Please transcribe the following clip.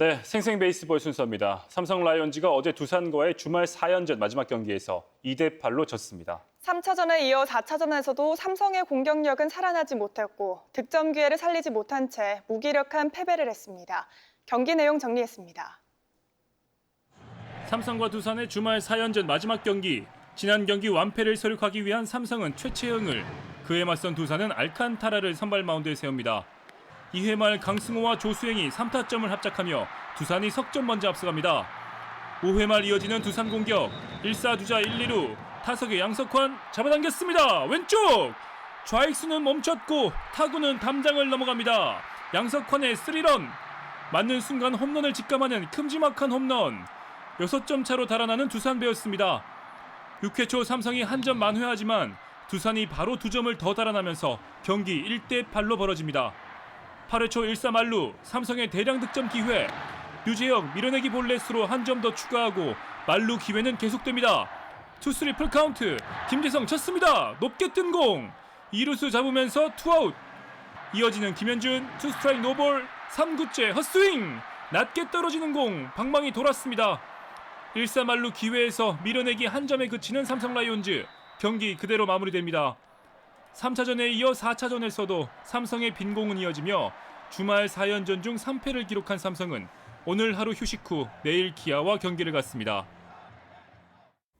네, 생생 베이스볼 순서입니다. 삼성 라이온즈가 어제 두산과의 주말 4연전 마지막 경기에서 2대 8로 졌습니다. 3차전에 이어 4차전에서도 삼성의 공격력은 살아나지 못했고 득점 기회를 살리지 못한 채 무기력한 패배를 했습니다. 경기 내용 정리했습니다. 삼성과 두산의 주말 4연전 마지막 경기. 지난 경기 완패를 서력하기 위한 삼성은 최채영을, 그에 맞선 두산은 알칸타라를 선발 마운드에 세웁니다. 2회 말 강승호와 조수행이 3타점을 합작하며 두산이 석점 먼저 앞서갑니다. 5회 말 이어지는 두산 공격. 1사 두자 1, 2루 타석의 양석환 잡아당겼습니다. 왼쪽 좌익수는 멈췄고 타구는 담장을 넘어갑니다. 양석환의 스리런 맞는 순간 홈런을 직감하는 큼지막한 홈런. 6점 차로 달아나는 두산 베어스입니다. 6회 초 삼성이 한 점 만회하지만 두산이 바로 두 점을 더 달아나면서 경기 1대 8로 벌어집니다. 8회 초 1사 말루 삼성의 대량 득점 기회 유재영 밀어내기 볼넷으로 한 점 더 추가하고 말루 기회는 계속됩니다. 투쓰리 풀카운트 김재성 쳤습니다. 높게 뜬 공. 2루수 잡으면서 투아웃. 이어지는 김현준 투 스트라이크 노볼 3구째 헛스윙 낮게 떨어지는 공 방망이 돌았습니다. 1사 말루 기회에서 밀어내기 한 점에 그치는 삼성 라이온즈 경기 그대로 마무리됩니다. 3차전에 이어 4차전에서도 삼성의 빈공은 이어지며 주말 4연전 중 3패를 기록한 삼성은 오늘 하루 휴식 후 내일 기아와 경기를 갖습니다.